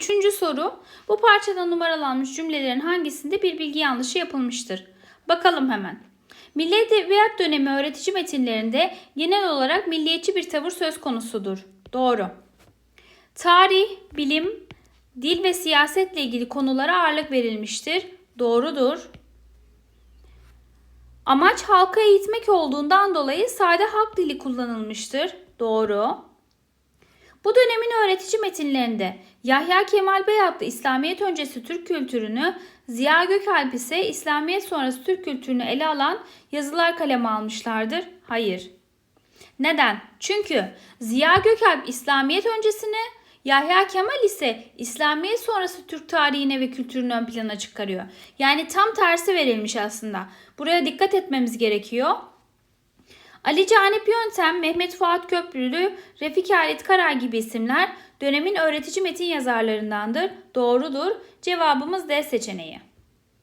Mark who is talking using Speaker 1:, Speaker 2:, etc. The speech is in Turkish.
Speaker 1: Üçüncü soru. Bu parçada numaralanmış cümlelerin hangisinde bir bilgi yanlışı yapılmıştır? Bakalım hemen. Milli Edebiyat dönemi öğretici metinlerinde genel olarak milliyetçi bir tavır söz konusudur. Doğru. Tarih, bilim, dil ve siyasetle ilgili konulara ağırlık verilmiştir. Doğrudur. Amaç halka eğitmek olduğundan dolayı sade halk dili kullanılmıştır. Doğru. Bu dönemin öğretici metinlerinde Yahya Kemal Bey adlı İslamiyet öncesi Türk kültürünü, Ziya Gökalp ise İslamiyet sonrası Türk kültürünü ele alan yazılar kaleme almışlardır. Hayır. Neden? Çünkü Ziya Gökalp İslamiyet öncesini, Yahya Kemal ise İslamiyet sonrası Türk tarihine ve kültürünü ön plana çıkarıyor. Yani tam tersi verilmiş aslında. Buraya dikkat etmemiz gerekiyor. Ali Canip Yöntem, Mehmet Fuat Köprülü, Refik Halit Karay gibi isimler dönemin öğretici metin yazarlarındandır. Doğrudur. Cevabımız D seçeneği.